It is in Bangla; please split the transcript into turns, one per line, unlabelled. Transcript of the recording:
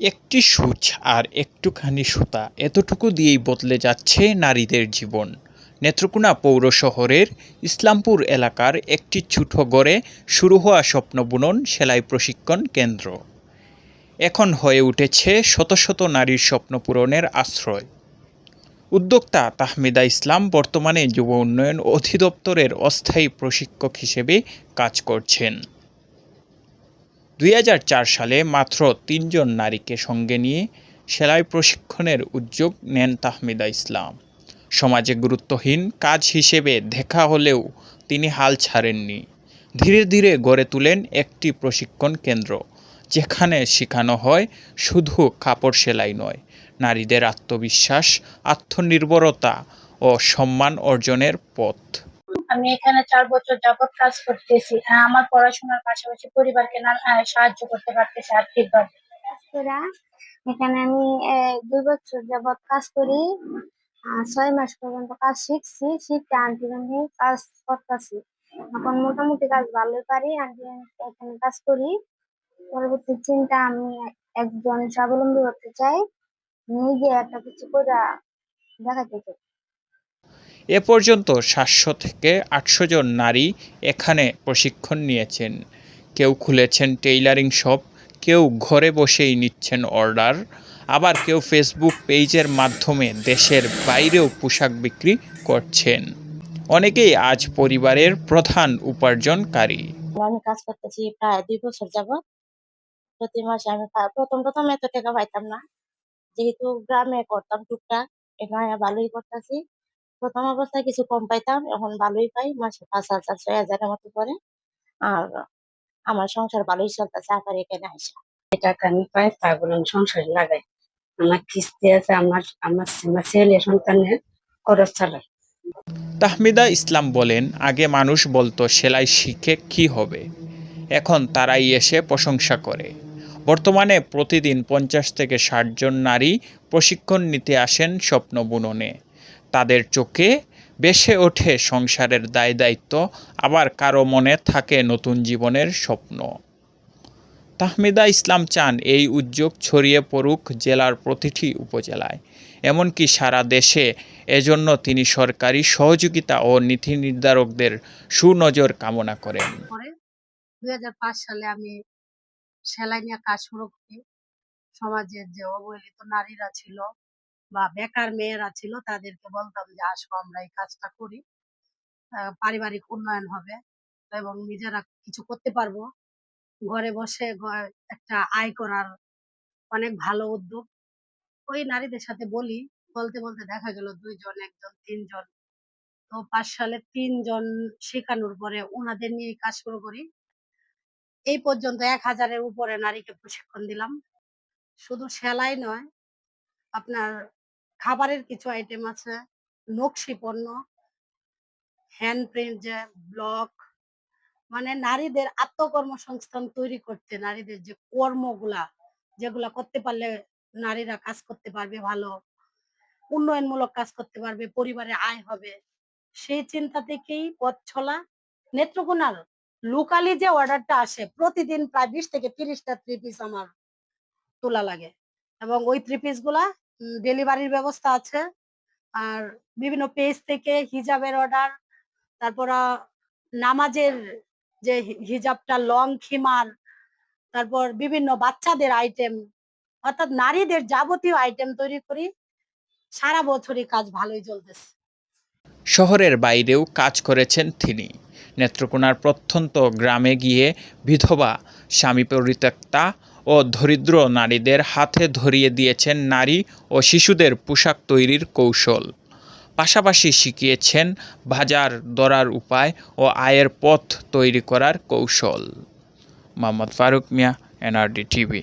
একটি সূচ আর একটুখানি সুতা এতটুকু দিয়েই বদলে যাচ্ছে নারীদের জীবন। নেত্রকোনা পৌর শহরের ইসলামপুর এলাকার একটি ছোট গড়ে শুরু হওয়া স্বপ্ন বুনন সেলাই প্রশিক্ষণ কেন্দ্র। এখন হয়ে উঠেছে শত শত নারীর স্বপ্ন পূরণের আশ্রয়। উদ্যোক্তা তাহমিদা ইসলাম বর্তমানে যুব উন্নয়ন অধিদপ্তরের অস্থায়ী প্রশিক্ষক হিসেবে কাজ করছেন। দুই হাজার চার সালে মাত্র তিনজন নারীকে সঙ্গে নিয়ে সেলাই প্রশিক্ষণের উদ্যোগ নেন তাহমিদা ইসলাম। সমাজে গুরুত্বহীন কাজ হিসেবে দেখা হলেও তিনি হাল ছাড়েননি। ধীরে ধীরে গড়ে তোলেন একটি প্রশিক্ষণ কেন্দ্র, যেখানে শেখানো হয় শুধু কাপড় সেলাই নয়, নারীদের আত্মবিশ্বাস, আত্মনির্ভরতা ও সম্মান অর্জনের পথ।
আমি এখানে চার বছর যাবৎ কাজ করতেছি। আমার পড়াশোনার পাশাপাশি পরিবারকে সাহায্য করতে পারতেছি আর্থিকভাবে।
এখানে আমি দুই বছর যাবৎ কাজ করি। ছয় মাস পর্যন্ত কাজ শিখছি, শিখতে আন্টি কাজ করতেছি। এখন মোটামুটি কাজ ভালোই পারি, আন্টি এখানে কাজ করি। পরবর্তী চিন্তা আমি একজন স্বাবলম্বী হতে চাই, নিজে একটা কিছু করে দেখাতে চাই।
এ পর্যন্ত সাতশো থেকে আটশো জন নারী এখানে প্রশিক্ষণ নিয়েছেন। কেউ খুলেছেন টেইলারিং শপ, কেউ ঘরে বসেই নিচ্ছেন অর্ডার, আবার কেউ ফেসবুক পেজের মাধ্যমে দেশের বাইরেও পোশাক বিক্রি করছেন। অনেকেই আজ পরিবারের প্রধান উপার্জনকারী।
আমি কাজ করতেছি প্রায় দুই বছর যাবত প্রতি মাসে আমি প্রথম প্রথম এত টাকা পাইতাম না। যেহেতু গ্রামে করতাম টুকটাক, এখানে ভালোই করতেছি। প্রথম অবস্থায় কিছু কম পাইতাম, এখন ভালোই পাই। মাসে পাঁচ হাজার, ছয় হাজারের মতো পরে আর আমার সংসার ভালোই চলতেছে, আবার এখানে আসা
যে টাকা আমি পাই তাগুলো আমি সংসারে লাগাই। আমার কিস্তি আছে, আমার আমার ছেলে সন্তানের খরচ চালাই
তাহমিদা ইসলাম বলেন, আগে মানুষ বলতো, সেলাই শিখে কি হবে? এখন তারাই এসে প্রশংসা করে। বর্তমানে প্রতিদিন পঞ্চাশ থেকে ষাট জন নারী প্রশিক্ষণ নিতে আসেন স্বপ্ন বুননে তাদের চোখে বেসে ওঠে সংসারের দায় দায়িত্ব, আবার কারও মনে থাকে নতুন জীবনের স্বপ্ন। তাহমিদা ইসলাম চান এই উদ্যোগ ছড়িয়ে পড়ুক জেলার প্রতিটি উপজেলায়। এমনকি সারা দেশে এজন্য তিনি সরকারি সহযোগিতা ও নীতি নির্ধারকদের সুনজর কামনা করেন।
দুই সালে আমি সেলাই নিয়ে কাজ শুরু করি। সমাজের যে অবহেলিত নারীরা ছিল বা বেকার মেয়েরা ছিল, তাদেরকে বলতাম যে, আসো, আমরা এই কাজটা করি। পারিবারিক উন্নয়ন হবে এবং নিজেরা কিছু করতে পারব। ঘরে বসে একটা আয় করার অনেক ভালো উদ্যোগ। ওই নারীদের সাথে বলি, বলতে বলতে দেখা গেল দুইজন, একজন, তিনজন। তো পাঁচ সালে তিনজন শেখানোর পরে ওনাদের নিয়ে কাজ শুরু করি। এই পর্যন্ত এক হাজারের উপরে নারীকে প্রশিক্ষণ দিলাম। শুধু সেলাই নয়, আপনার খাবারের কিছু আইটেম আছে। নকশি পণ্য হ্যান্ড প্রিন্ট যে ব্লক মানে নারীদের আত্মকর্মসংস্থান তৈরি করতে নারীদের যে কর্মগুলা, যেগুলা করতে পারলে নারীরা কাজ করতে পারবে ভালো, উন্নয়নমূলক কাজ করতে পারবে, পরিবারে আয় হবে, সেই চিন্তা থেকেই পথ চলা। নেত্রকোনার লোকালি যে অর্ডারটা আসে, প্রতিদিন প্রায় বিশ থেকে তিরিশটা থ্রি পিস আমার তোলা লাগে। এবং ওই থ্রি পিসগুলা ডেলিভারির ব্যবস্থা আছে। আর বিভিন্ন পেজ থেকে হিজাবের অর্ডার তারপর নামাজের যে হিজাবটা লং খিমার, তারপর বিভিন্ন বাচ্চাদের আইটেম অর্থাৎ নারীদের যাবতীয় আইটেম তৈরি করি। সারা বছরই কাজ ভালোই চলতেছে।
শহরের বাইরেও কাজ করেছেন তিনি। নেত্রকোনার প্রত্যন্ত গ্রামে গিয়ে বিধবা স্বামী পরিত্যক্তা ও দরিদ্র নারীদের হাতে ধরিয়ে দিয়েছেন নারী ও শিশুদের পোশাক তৈরির কৌশল। পাশাপাশি শিখিয়েছেন বাজার দরার উপায় ও আয়ের পথ তৈরি করার কৌশল। Mohammad Faruk Mia, NRD TV.